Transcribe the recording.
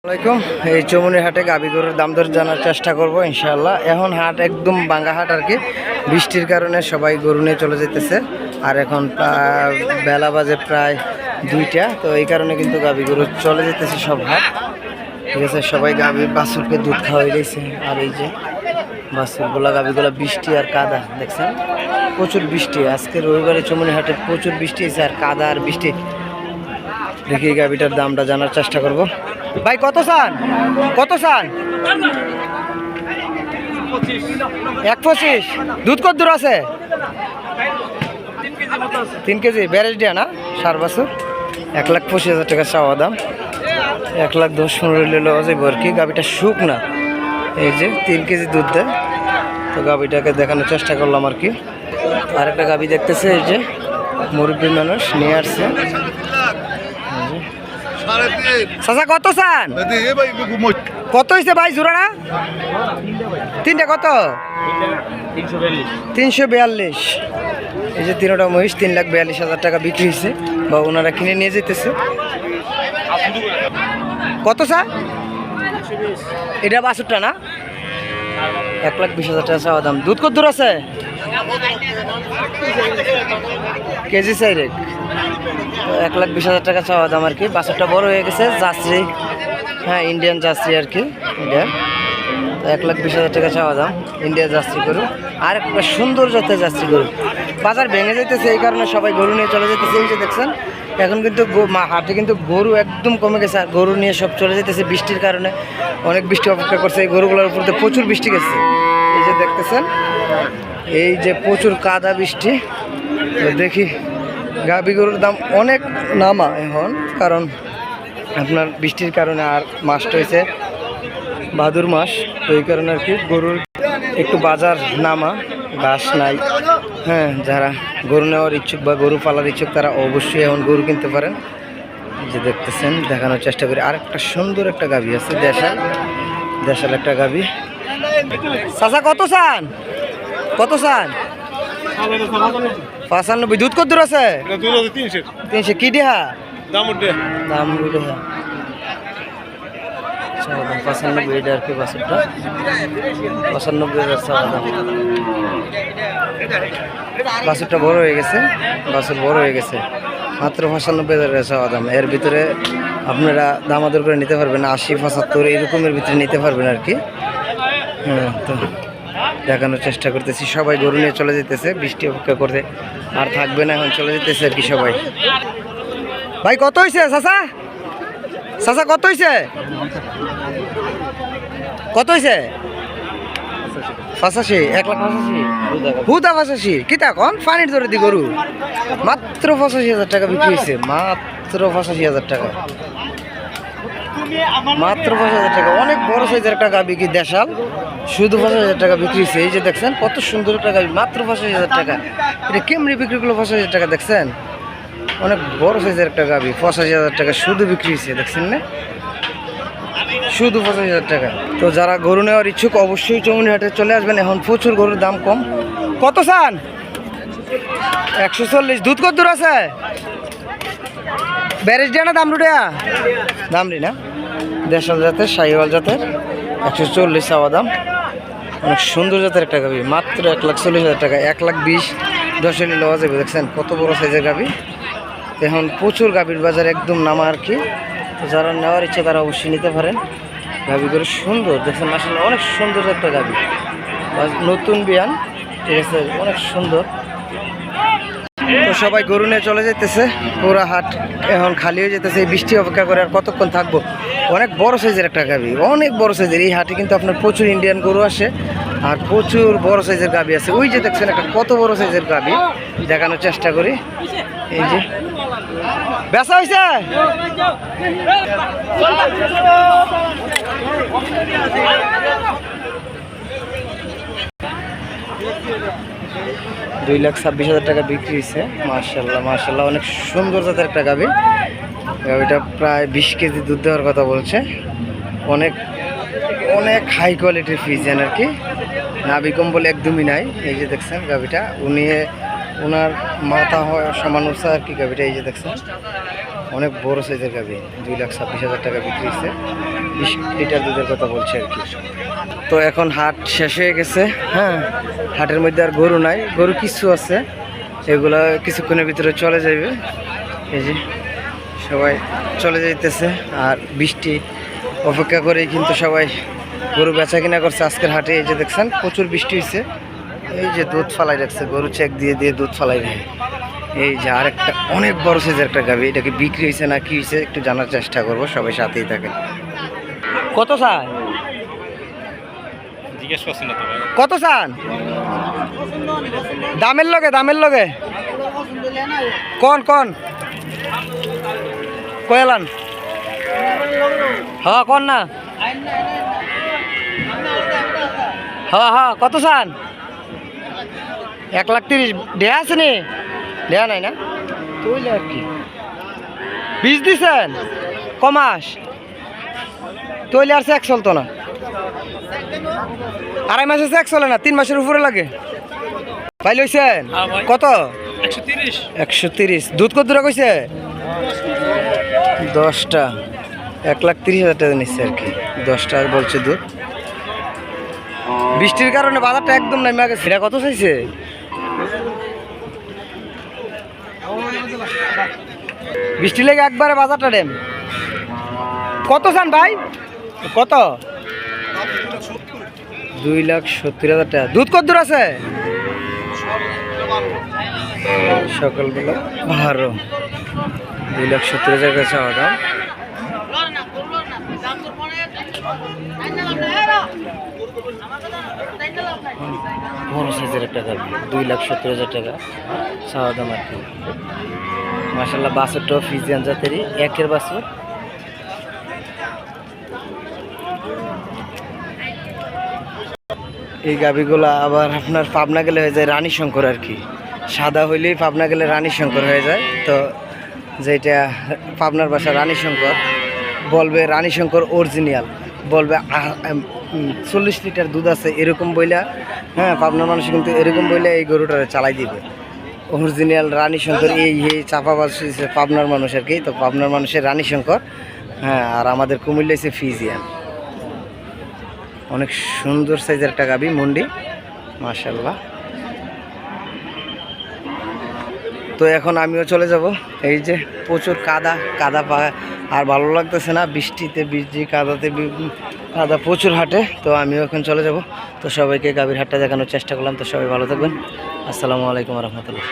আসসালামাইকুম এই চমুনি হাটে গাবি গরুর দাম দর জানার চেষ্টা করব ইনশাআল্লাহ। এখন হাট একদম বাঙ্গা হাট আর কি। বৃষ্টির কারণে সবাই গরু নিয়ে চলে যেতেছে। আর এখন বেলা বাজে প্রায় দুইটা। তো এই কারণে কিন্তু গাবি গরু চলে যেতেছে সব হাট। ঠিক আছে, সবাই গাবি বাছুরকে দুধ খাওয়াই দিয়েছে। আর এই যে বাছুরগুলা গাবিগুলা বৃষ্টি আর কাদা, দেখছেন? প্রচুর বৃষ্টি। আজকে রবিবারে চমুনি হাটে প্রচুর বৃষ্টি হয়েছে আর কাদা আর বৃষ্টি। দেখি গাবিটার দামটা জানার চেষ্টা করব। ভাই, কত চান? কত চান? এক পঁচিশ। দুধ কত দূর আছে? তিন কেজি ব্যারেজ দিয়া না? সার বছর। এক লাখ পঁচিশ হাজার টাকা চাওয়া দাম। এক লাখ দশ পনেরো নিলে যাইব আর কি। না। এই যে তিন কেজি দুধ দেয়। তো গাভিটাকে দেখানোর চেষ্টা করলাম আর কি। আরেকটা গাভি দেখতেছে, এই যে মুরব্বী মানুষ, নিয়ে আসছে। চাচা কত চান? কত হয়েছে ভাই জোড়াটা? তিনটা কত? তিনশো বিয়াল্লিশ। এই যে তিনটা মহিষ তিন লাখ বিয়াল্লিশ হাজার টাকা বিক্রি হয়েছে বা ওনারা কিনে নিয়ে যেতেছে কত স্যার এটা বাসুরটা না? এক লাখ বিশ হাজার টাকা চাওয়া দাম। দুধ কত দূর আছে? কেজি চাইরেক এক লাখ বিশ হাজার টাকা চাওয়া দাম আর কি। বাছুরটা বড় হয়ে গেছে, যাত্রী। হ্যাঁ ইন্ডিয়ান যাত্রী আর কি ইন্ডিয়ান এক লাখ বিশ হাজার টাকা চাওয়া দাম ইন্ডিয়া যাত্রী গরু। আর একটা সুন্দর জাতের যাত্রী গরু। বাজার ভেঙে যেতেছে এই কারণে সবাই গরু নিয়ে চলে যেতেছে এই যে দেখছেন, এখন কিন্তু হাটে কিন্তু গরু একদম কমে গেছে, আর গরু নিয়ে সব চলে যেতেছে বৃষ্টির কারণে। অনেক বৃষ্টি অপেক্ষা করছে, এই গরুগুলোর উপর প্রচুর বৃষ্টি গেছে। এই যে দেখতেছেন, এই যে প্রচুর কাদা বৃষ্টি। দেখি গাভী গরুর দাম অনেক নামা এখন, কারণ আপনার বৃষ্টির কারণে আর মাসটা হয়েছে ভাদুর মাস। তো এই কারণে আর কি গরুর একটু বাজার নামা ঘাস নাই। হ্যাঁ যারা গরু নেওয়ার ইচ্ছুক বা গরু পালার ইচ্ছুক, তারা অবশ্যই এখন গরু কিনতে পারেন। যে দেখতেছেন, দেখানোর চেষ্টা করি। আর একটা সুন্দর একটা গাভী আছে, দেশাল। দেশাল একটা গাভী চাচা কত চান? কত চান? পাঁচানব্বই। দুধ কত দূর আছে? তিনশো কি দেহা? দাম দাম ডিহা পঁচানব্বই এটা আর কি বাসুরটা পঁচানব্বই হাজার চাওয়া দাম। বাসুরটা বড় হয়ে গেছে। বাসুর বড় হয়ে গেছে। মাত্র পঁচানব্বই হাজার চাওয়া দাম। এর ভিতরে আপনারা দামাদর করে নিতে পারবেন আশি পঁচাত্তর এরকমের ভিতরে নিতে পারবেন আর কি। তো দেখানোর চেষ্টা করতেছি। সবাই গরু নিয়ে চলে যেতেছে, বৃষ্টি অপেক্ষা করতে আর থাকবে না এখন, চলে যেতেছে আর কি সবাই। ভাই, কত হয়েছে চাষা চাষা কত হয়েছে কত হয়েছে পঁচাশি, এক লাখ পঁচাশি। হুদা পঁচাশি। কিতা কন? পানির ধরে দি গরু। মাত্র পঁচাশি হাজার টাকা বিক্রি হয়েছে মাত্র পঁচাশি হাজার টাকা। মাত্র পঁচাশি হাজার টাকা। অনেক বড় সাইজের একটা গাবি কি দেশাল। শুধু পঁচাশি হাজার টাকা বিক্রি হয়েছে এই যে দেখছেন, কত সুন্দর একটা গাবি মাত্র পঁচাশি হাজার টাকা। এটা কেমনি বিক্রি করল পঁচাশি হাজার টাকা, দেখছেন? অনেক বড় সাইজের একটা গাবি। পঁচাশি হাজার টাকা শুধু বিক্রি হয়েছে দেখছেন না? শুধু পঁচাশি হাজার টাকা। তো যারা গরু নেওয়ার ইচ্ছুক, অবশ্যই চৌমনি হাটে চলে আসবেন। এখন প্রচুর গরুর দাম কম। কত চান? একশো চল্লিশ। দুধ কত দূর আছে? ব্যারেজ দিয়া না দামরুডিয়া? দামরি না। দেশাল জাতের, শাহিওয়াল জাতের। একশো চল্লিশ চাওয়া দাম। অনেক সুন্দর জাতের একটা গাবি। মাত্র এক লাখ চল্লিশ হাজার টাকা। এক লাখ বিশ। দশে নিলে লওয়া যাবে, দেখছেন? কত বড় সাইজের গাবি। এখন প্রচুর গাবির বাজার একদম নামা আর কি। যারা নেওয়ার ইচ্ছে, তারা অবশ্যই নিতে পারেন। করে সুন্দর, দেখছেন আসলে অনেক সুন্দর একটা গাবি। নতুন বিয়ান, ঠিক আছে, অনেক সুন্দর। তো সবাই গরু নিয়ে চলে যেতেছে পুরা হাট এখন খালি হয়ে যেতেছে এই বৃষ্টি অপেক্ষা করে আর কতক্ষণ থাকব? অনেক বড় সাইজের একটা গাবি, অনেক বড় সাইজের। এই হাটে কিন্তু আপনার প্রচুর ইন্ডিয়ান গরু আসে, আর প্রচুর বড় সাইজের গাবি আছে। ওই যে দেখছেন একটা কত বড় সাইজের গাবি, দেখানোর চেষ্টা করি। এই যে বেচা দুই লাখ ছাব্বিশ হাজার টাকা বিক্রি হয়েছে মার্শাল্লাহ মার্শাল্লাহ অনেক সুন্দর জাতের একটা গাবি। গাবিটা প্রায় বিশ কেজি দুধ দেওয়ার কথা বলছে। অনেক অনেক হাই কোয়ালিটির ফিজেন আর কি। নাভি কম্বল একদমই নাই, এই যে দেখছেন গাবিটা। উনি ওনার মাথা হয় সমান উৎসাহ আর কি গাবিটা এই যে দেখছেন। অনেক বড় সাইজের গাবি দুই লাখ ছাব্বিশ হাজার টাকা বিক্রি হচ্ছে বিশ লিটার দুধের কথা বলছে আর কি। তো এখন হাট শেষ হয়ে গেছে হ্যাঁ? হাটের মধ্যে আর গরু নাই, গরু কিছু আছে, এগুলা কিছুক্ষণের ভিতরে চলে যাবে এই যে সবাই চলে যাইতেছে, আর বৃষ্টি অপেক্ষা করেই কিন্তু সবাই গরু বেচা কিনা করছে। আজকের হাটে এই যে দেখছেন, প্রচুর বৃষ্টি হয়েছে। এই যে দুধ ফালাই রাখছে গরু চেক দিয়ে দিয়ে দুধ ফালাই রাখে এই যে আরেকটা অনেক বড় সাইজের একটা গাবি এটাকে বিক্রি হয়েছে না কি হয়েছে একটু জানার চেষ্টা করব সবাই সাথেই থাকেন। কত চান? কত চান? দামের লগে দামের লগে। কোন কোন? কয়ালান হ্যাঁ কোন না? হ্যাঁ হ্যাঁ কত চান? এক লাখ তিরিশ। দেয়া আছে নি? দেয়া নাই না? তুইলে আর কি? বীজ দিছেন? কমাস। তৈলে আর এক চলতো না। আড়াই মাসে চেক চলে না তিন মাসের উপরে লাগে। ভাই লইছেন? হ্যাঁ কত? একশো তিরিশ। দুধ কত দূরে কইছে? দশটা। এক লাখ তিরিশ হাজার টাকা নিচ্ছে আর কি। দশটা বলছে দুধ। বৃষ্টির কারণে বাজারটা একদম নেমে গেছে। এটা কত চাইছে? বৃষ্টি লেগে একবারে বাজারটা ডেম। কত চান ভাই? কত? দুই লাখ সত্তর হাজার টাকা। দুধ কত দূর আছে? সকালবেলা বারো। দুই লাখ সত্তর হাজার কাছে বড় সাইজের একটা গাড়ি, দুই লাখ সত্তর হাজার টাকা, চাওয়া দাম আর কি। মাসাল্লাহ বাসেরটাও ফিজিয়ান জাতেরই, একের বাসর। এই গাবিগুলা আবার আপনার পাবনা গেলে হয়ে যায় রানী শঙ্কর আর কি। সাদা হইলেই পাবনা গেলে রানী শঙ্কর হয়ে যায়। তো যেটা পাবনার বাসা রানী শঙ্কর বলবে রানী শঙ্কর অরিজিনাল বলবে চল্লিশ লিটার দুধ আছে, এরকম বইলা হ্যাঁ পাবনার মানুষ কিন্তু এরকম বইলে এই গরুটা চালাই দিবে। অরিজিনাল রানী শঙ্কর, এই এই হইছে পাবনার মানুষ আর কি, তো পাবনার মানুষের রানী শঙ্কর হ্যাঁ আর আমাদের কুমিল্লা হচ্ছে ফিজিয়ান। অনেক সুন্দর সাইজের একটা গাবি, মন্ডি মাশাল্লাহ তো এখন আমিও চলে যাব, এই যে প্রচুর কাদা কাদা পা আর ভালো লাগতেছে না, বৃষ্টিতে, বৃষ্টি, কাদাতে কাদা প্রচুর হাটে, তো আমিও এখন চলে যাব। তো সবাইকে গাভীর হাটটা দেখানোর চেষ্টা করলাম, তো সবাই ভালো থাকবেন। আসসালামু আলাইকুম রহমতুল্লাহ।